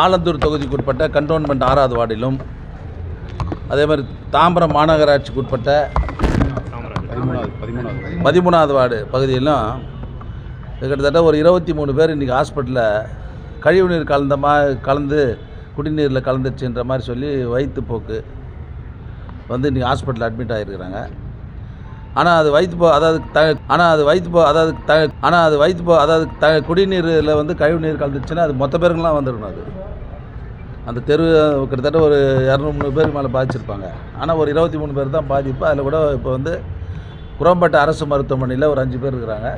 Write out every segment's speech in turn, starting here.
ஆலந்தூர் தொகுதிக்குட்பட்ட கண்டோன்மெண்ட் ஆறாவது வார்டிலும் அதே மாதிரி தாம்பரம் மாநகராட்சிக்கு உட்பட்ட பதிமூணாவது பதிமூணாவது வார்டு பகுதியிலும் கிட்டத்தட்ட ஒரு இருபத்தி மூணு பேர் இன்றைக்கி ஹாஸ்பிட்டலில் கழிவுநீர் கலந்த மா கலந்து குடிநீரில் கலந்துச்சுன்ற மாதிரி சொல்லி வயிற்றுப்போக்கு வந்து இன்றைக்கி ஹாஸ்பிட்டலில் அட்மிட் ஆகிருக்கிறாங்க ஆனால் அது வயிற்று போ அதாவது த ஆனால் அது வயிற்று போ அதாவது த ஆனால் அது வயிற்று போ அதாவது த குடிநீரில் வந்து கழிவு நீர் கலந்துச்சுன்னா அது மொத்த பேருங்கெலாம் வந்துடணும் அது. அந்த தெரு கிட்டத்தட்ட ஒரு இரநூறு முந்நூறு பேருக்கு மேலே பாதிச்சிருப்பாங்க. ஆனால் ஒரு இருபத்தி மூணு பேர் தான் பாதிப்பு. அதில் கூட இப்போ வந்து குரம்பட்டு அரசு மருத்துவமனையில் ஒரு அஞ்சு பேர் இருக்கிறாங்க.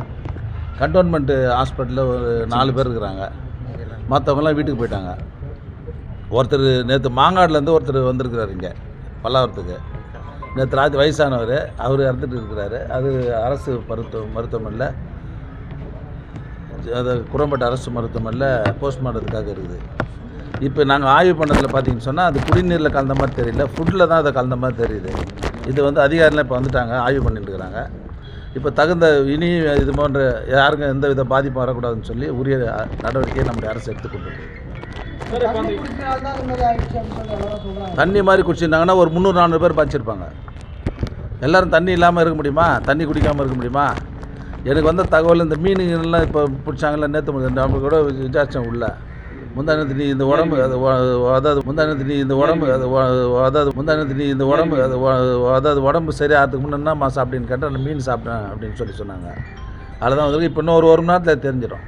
கண்டோன்மெண்ட்டு ஹாஸ்பிட்டலில் ஒரு நாலு பேர் இருக்கிறாங்க. மற்றவங்கலாம் வீட்டுக்கு போயிட்டாங்க. ஒருத்தர் நேற்று மாங்காடுலேருந்து ஒருத்தர் வந்திருக்கிறாரு இங்கே பல்லாவரத்துக்கு. நேற்று ராத்திரி வயசானவர் அவர் இறந்துட்டு இருக்கிறாரு. அது அரசு மருத்துவ மருத்துவமனையில் அது குரம்பேட்டை அரசு மருத்துவமனையில் போஸ்ட்மார்ட்டத்துக்காக இருக்குது. இப்போ நாங்கள் ஆய்வு பண்ணதில் பார்த்தீங்கன்னு சொன்னால் அது குடிநீரில் கலந்த மாதிரி தெரியல. ஃபுட்டில் தான் அதை கலந்த மாதிரி தெரியுது. இது வந்து அதிகாரிலாம் இப்போ வந்துட்டாங்க ஆய்வு பண்ணிட்டு இருக்கிறாங்க. இப்போ தகுந்த இனி இது போன்ற யாருக்கும் எந்த வித பாதிப்பும் வரக்கூடாதுன்னு சொல்லி உரிய நடவடிக்கையை நம்முடைய அரசு எடுத்துக்கொண்டு தண்ணி மாதிரி குடிச்சிருந்தாங்கன்னா ஒரு முந்நூறு நானூறு பேர் பாய்ச்சிருப்பாங்க எல்லாரும் தண்ணி இல்லாமல் இருக்க முடியுமா? தண்ணி குடிக்காமல் இருக்க முடியுமா? எனக்கு வந்த தகவல் இந்த மீனுங்கள்லாம் இப்போ பிடிச்சாங்கல்ல நேற்று நம்ம கூட விசாரிச்சோம் உள்ள. முந்தானத்து நீ இந்த உடம்பு அது அதாவது முந்தானத்து நீ இந்த உடம்பு அது அதாவது முந்தானத்து நீ இந்த உடம்பு அது அதாவது உடம்பு சரியாகிறதுக்கு முன்னே மாதம் அப்படின்னு கேட்டால் அந்த மீன் சாப்பிட்டேன் அப்படின்னு சொல்லி சொன்னாங்க. அதுதான் வந்து இப்போ இன்னும் ஒரு ஒரு மணி நேரத்தில் தெரிஞ்சிடும்.